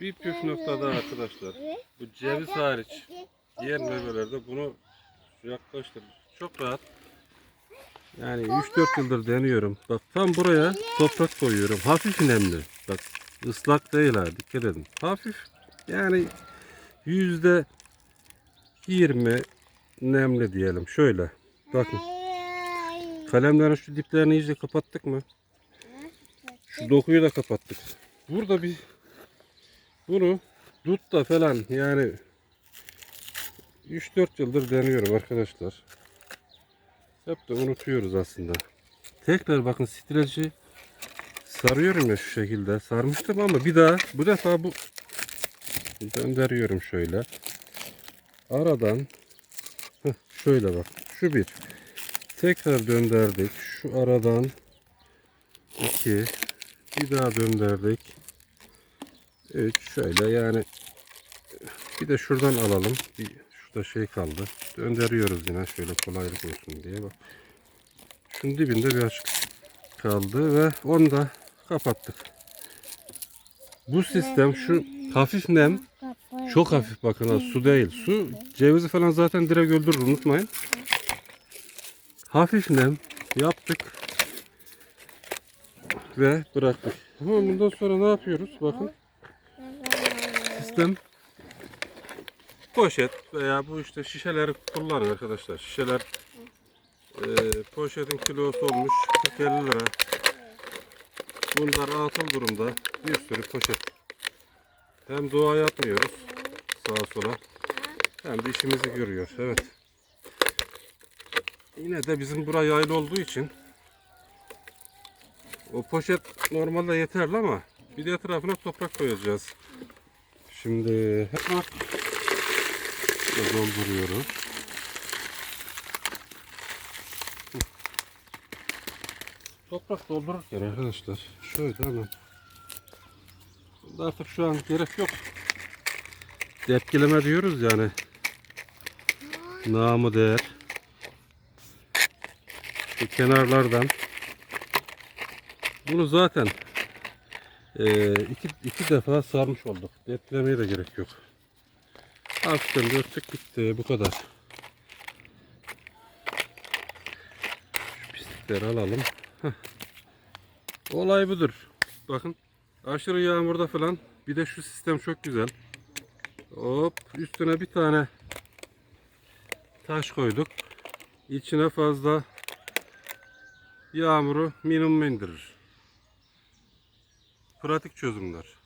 Bir püf noktada arkadaşlar. Bu ceviz hariç diğer meyvelerde bunu yaklaştır. Çok rahat. Yani 3-4 yıldır deniyorum. Bak tam buraya toprak koyuyorum. Hafif nemli. Bak ıslak değil ha dikkat edin. Hafif yani yüzde 20 nemli diyelim. Şöyle. Bakın. Kalemlerin şu diplerini iyice kapattık mı? Şu dokuyu da kapattık. Burada bir bunu dutta falan yani 3-4 yıldır deniyorum arkadaşlar. Hep de unutuyoruz aslında. Tekrar bakın streci sarıyorum ya şu şekilde. Sarmıştım ama bir daha bu defa bu döndürüyorum şöyle. Aradan şöyle bak. Şu bir. Tekrar döndürdük. Şu aradan iki. Bir daha döndürdük. Üç. Şöyle yani bir de şuradan alalım. Bir, şurada şey kaldı. Döndürüyoruz yine şöyle kolaylık olsun diye. Bak. Şunun dibinde bir açık kaldı ve onu da kapattık. Bu sistem şu hafif nem çok hafif bakın ha, su değil. Su cevizi falan zaten direkt öldürür unutmayın. Hafif nem yaptık ve bıraktık. Ama bundan sonra ne yapıyoruz? Bakın sistem poşet veya bu işte şişeleri kullanın arkadaşlar. Şişeler e, poşetin kilosu olmuş 40-50 lira. Bunlar atıl durumda. Bir sürü poşet. Hem doğaya atmıyoruz sağa sola. Hem de işimizi görüyor. Evet. Yine de bizim bura yaylı olduğu için o poşet normalde yeterli ama bir de etrafına toprak koyacağız. Şimdi hep dolduruyoruz. Toprak doldururken arkadaşlar şöyle hemen artık şu an gerek yok. Depkileme diyoruz yani. Namı değer. Şu kenarlardan. Bunu zaten e, iki, iki defa sarmış olduk. Depkilemeye de gerek yok. Hafiften dörttük bitti. Bu kadar. Şu pislikleri alalım. Heh. Olay budur. Bakın. Aşırı yağmurda falan. Bir de şu sistem çok güzel. Hop üstüne bir tane taş koyduk. İçine fazla yağmuru minimum indirir. Pratik çözümler.